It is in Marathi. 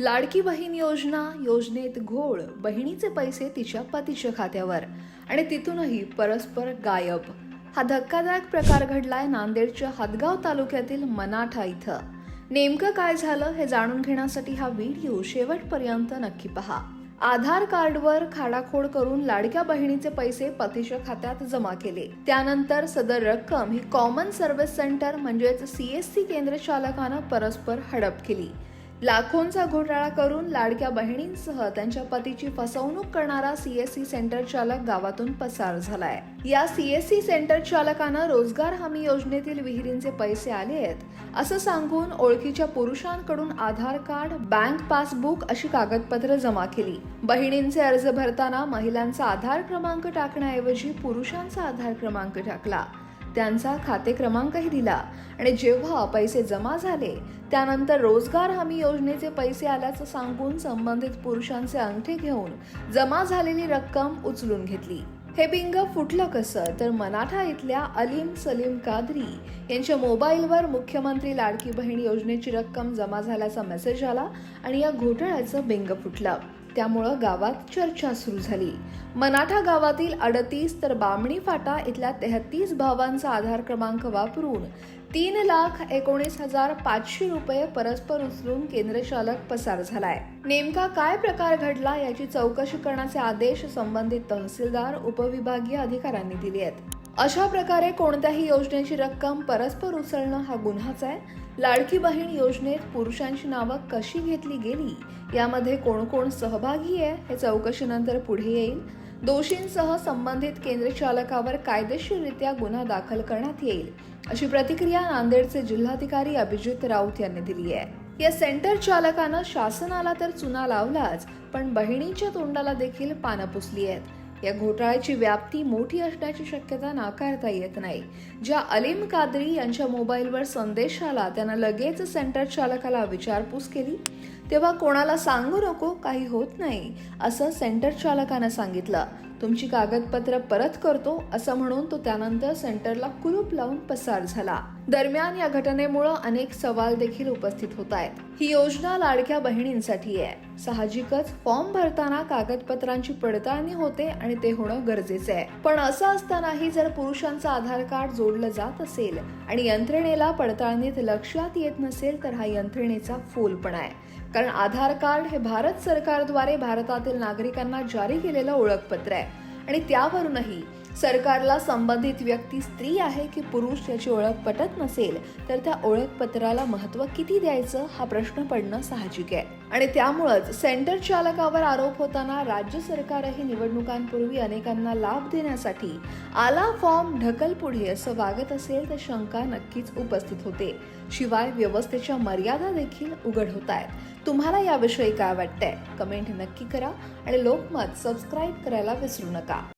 लाडकी बहीण योजना योजनेत घोळ बहिणीचे पैसे तिच्या पतीच्या खात्यावर. आणि तिथूनही परस्पर गायब. हा धक्कादायक प्रकार घडलाय नांदेडच्या हदगाव तालुक्यातील मनाठा इथं. नेमकं काय झालं हे जाणून घेण्यासाठी हा व्हिडिओ शेवटपर्यंत नक्की पहा. आधार कार्डवर खाडाखोड करून लाडक्या बहिणीचे पैसे पतीच्या खात्यात जमा केले. त्यानंतर सदर रक्कम ही कॉमन सर्व्हिस सेंटर म्हणजेच सीएससी केंद्र चालकानं परस्पर हडप केली. लाखोंचा घोटाळा करून लाडक्या बहिणींसह त्यांच्या पतीची फसवणूक करणारा सीएससी सेंटर चालक गावातून पसार झालाय. या सीएससी सेंटर चालकानं रोजगार हमी योजनेतील विहिरींचे पैसे आले आहेत असं सांगून ओळखीच्या पुरुषांकडून आधार कार्ड बँक पासबुक अशी कागदपत्र जमा केली. बहिणींचे अर्ज भरताना महिलांचा आधार क्रमांक टाकण्याऐवजी पुरुषांचा आधार क्रमांक टाकला. त्यांचा खाते क्रमांकही दिला. आणि जेव्हा पैसे जमा झाले त्यानंतर रोजगार हमी योजनेचे पैसे आल्याचं सांगून संबंधित पुरुषांचे अंगठे घेऊन जमा झालेली रक्कम उचलून घेतली. हे बिंग फुटलं कसं? तर मनाठा इथल्या अलीम सलीम कादरी यांच्या मोबाईलवर मुख्यमंत्री लाडकी बहीण योजनेची रक्कम जमा झाल्याचा मेसेज आला आणि या घोटाळ्याचं बिंग फुटलं. त्यामुळं गावात चर्चा सुरू झाली. मनाठा गावातील अडतीस तर बामणी फाटा इथल्या तेहतीस भावांचा आधार क्रमांक वापरून तीन लाख एकोणीस हजार पाचशे रुपये परस्पर उचलून केंद्रचालक पसार झालाय. नेमका काय प्रकार घडला याची चौकशी करण्याचे आदेश संबंधित तहसीलदार उपविभागीय अधिकाऱ्यांनी दिले आहेत अशा प्रकारे कोणत्याही योजनेची रक्कम परस्पर उचलणं हा गुन्हाच आहे. लाडकी बहीण योजनेत पुरुषांची नावं कशी घेतली गेली? यामध्ये कोण कोण सहभागी आहे? हे चौकशीनंतर पुढे येईल. दोषींसह संबंधित केंद्र चालकावर कायदेशीररित्या गुन्हा दाखल करण्यात येईल. अशी प्रतिक्रिया नांदेडचे जिल्हाधिकारी अभिजित राऊत यांनी दिली आहे. या सेंटर चालकानं शासनाला तर चुना लावलाच पण बहिणीच्या तोंडाला देखील पानं पुसली आहेत. या घोटाळ्याची व्याप्ती मोठी असण्याची शक्यता नाकारता येत नाही. ज्या अलीम कादरी यांच्या मोबाईलवर संदेश आला त्यांना लगेच सेंटर चालकाला विचारपूस केली. तेव्हा कोणाला सांगू नको काही होत नाही असं सेंटर चालकानं सांगितलं. तुमची कागदपत्र परत करतो असं म्हणून तो त्यानंतर सेंटरला कुलूप लावून पसार झाला. दरम्यान या घटनेमुळे अनेक सवाल देखील उपस्थित होत आहेत. ही योजना लाडक्या बहिणींसाठी आहे. साहजिकच फॉर्म भरताना कागदपत्रांची पडताळणी होते आणि ते होणं गरजेचं आहे. पण असं असतानाही जर पुरुषांचं आधार कार्ड जोडलं जात असेल आणि यंत्रणेला पडताळणीत लक्षात येत नसेल तर हा यंत्रणेचा फोलपणा आहे. कारण आधार कार्ड हे भारत सरकारद्वारे भारतातील नागरिकांना जारी केलेलं ओळखपत्र आहे. आणि त्यावरूनही सरकारला संबंधित व्यक्ती स्त्री आहे की पुरुष याची ओळख पटत नसेल तर त्या ओळखपत्राला महत्त्व किती द्यायचं हा प्रश्न पडणं साहजिक आहे. आणि त्यामुळंच सेंटर चालकावर आरोप होताना राज्य सरकारही निवडणुकांपूर्वी अनेकांना लाभ देण्यासाठी आला फॉर्म ढकल पुढे असं वागत असेल तर शंका नक्कीच उपस्थित होते. शिवाय व्यवस्थेच्या मर्यादा देखील उघड होत आहेत. तुम्हाला याविषयी काय वाटतंय? कमेंट नक्की करा आणि लोकमत सबस्क्राईब करायला विसरू नका.